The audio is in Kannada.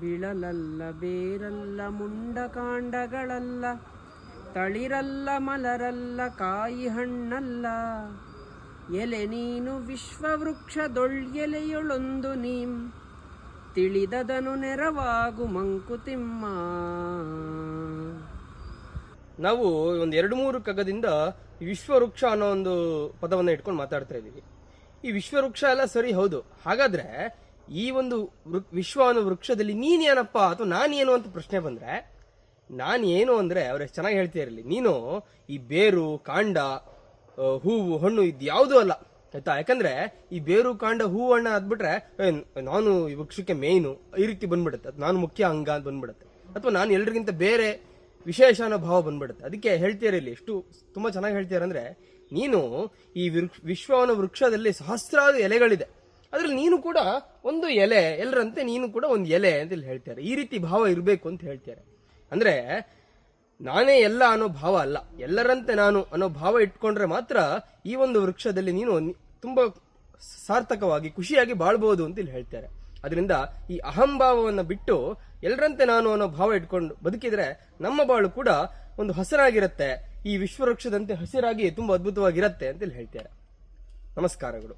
ಬಿಳಲಲ್ಲ, ಬೇರಲ್ಲ, ಮುಂಡಕಾಂಡಗಳಲ್ಲ, ತಳಿರಲ್ಲ, ಮಲರಲ್ಲ ಕಾಯಿ ಹಣ್ಣಲ್ಲ ಎಲೆ ನೀನು ವಿಶ್ವವೃಕ್ಷದೊಳ್ಳೆಲೆಯೊಳೊಂದು ನೀಂ, ತಿಳಿದದನು ನೆರವಾಗು ಮಂಕುತಿಮ್ಮ. ನಾವು ಒಂದು ಎರಡು ಮೂರು ಕಗದಿಂದ ವಿಶ್ವವೃಕ್ಷ ಅನ್ನೋ ಒಂದು ಪದವನ್ನು ಇಟ್ಕೊಂಡು ಮಾತಾಡ್ತಾ ಇದ್ದೀವಿ. ಈ ವಿಶ್ವವೃಕ್ಷ ಎಲ್ಲ ಸರಿ ಹೌದು. ಹಾಗಾದ್ರೆ ಈ ಒಂದು ವೃಕ್- ವಿಶ್ವ ಅನ್ನೋ ವೃಕ್ಷದಲ್ಲಿ ನೀನೇನಪ್ಪ ಅಥವಾ ನಾನೇನು ಅಂತ ಪ್ರಶ್ನೆ ಬಂದರೆ ನಾನು ಏನು ಅಂದ್ರೆ, ಅವ್ರು ಚೆನ್ನಾಗಿ ಹೇಳ್ತಾ ಇರಲಿ, ನೀನು ಈ ಬೇರು, ಕಾಂಡ ಹೂವು, ಹಣ್ಣು ಇದು ಯಾವುದೂ ಅಲ್ಲ, ಆಯ್ತಾ? ಯಾಕಂದ್ರೆ ಈ ಬೇರು, ಕಾಂಡ, ಹೂವು, ಹಣ್ಣು ಅದ್ಬಿಟ್ರೆ ನಾನು ಈ ವೃಕ್ಷಕ್ಕೆ ಮೇಯ್ನು, ಈ ರೀತಿ ಬಂದ್ಬಿಡುತ್ತೆ. ಅದು ನಾನು ಮುಖ್ಯ ಅಂಗ ಅಂತ ಬಂದ್ಬಿಡುತ್ತೆ. ಅಥವಾ ನಾನು ಎಲ್ರಿಗಿಂತ ಬೇರೆ ವಿಶೇಷ ಅನ್ನೋ ಭಾವ ಬಂದ್ಬಿಡುತ್ತೆ. ಅದಕ್ಕೆ ಹೇಳ್ತೀರ ಇಲ್ಲಿ ಎಷ್ಟು ತುಂಬಾ ಚೆನ್ನಾಗಿ ಹೇಳ್ತೀರ ನೀನು ಈ ವೃಕ್ಷ ವಿಶ್ವವನ ವೃಕ್ಷದಲ್ಲಿ ಸಹಸ್ರಾರು ಎಲೆಗಳಿದೆ. ಅದ್ರಲ್ಲಿ ನೀನು ಕೂಡ ಒಂದು ಎಲೆ ಎಲ್ಲರಂತೆ ನೀನು ಕೂಡ ಒಂದು ಎಲೆ ಅಂತ ಹೇಳ್ತಾರೆ. ಈ ರೀತಿ ಭಾವ ಇರಬೇಕು ಅಂತ ಹೇಳ್ತಾರೆ. ಅಂದ್ರೆ ನಾನೇ ಎಲ್ಲ ಅನ್ನೋ ಭಾವ ಅಲ್ಲ, ಎಲ್ಲರಂತೆ ನಾನು ಅನ್ನೋ ಭಾವ ಇಟ್ಕೊಂಡ್ರೆ ಮಾತ್ರ ಈ ಒಂದು ವೃಕ್ಷದಲ್ಲಿ ನೀನು ತುಂಬ ಸಾರ್ಥಕವಾಗಿ, ಖುಷಿಯಾಗಿ ಬಾಳ್ಬಹುದು ಅಂತ ಇಲ್ಲಿ ಹೇಳ್ತಾರೆ. ಅದರಿಂದ ಈ ಅಹಂಭಾವವನ್ನು ಬಿಟ್ಟು ಎಲ್ಲರಂತೆ ನಾನು ಅನ್ನೋ ಭಾವ ಇಟ್ಕೊಂಡು ಬದುಕಿದ್ರೆ ನಮ್ಮ ಬಾಳು ಕೂಡ ಒಂದು ಹಸಿರಾಗಿರುತ್ತೆ, ಈ ವಿಶ್ವವೃಕ್ಷದಂತೆ ಹಸಿರಾಗಿ ತುಂಬಾ ಅದ್ಭುತವಾಗಿರುತ್ತೆ ಅಂತ ಇಲ್ಲಿ ಹೇಳ್ತಾರೆ. ನಮಸ್ಕಾರಗಳು.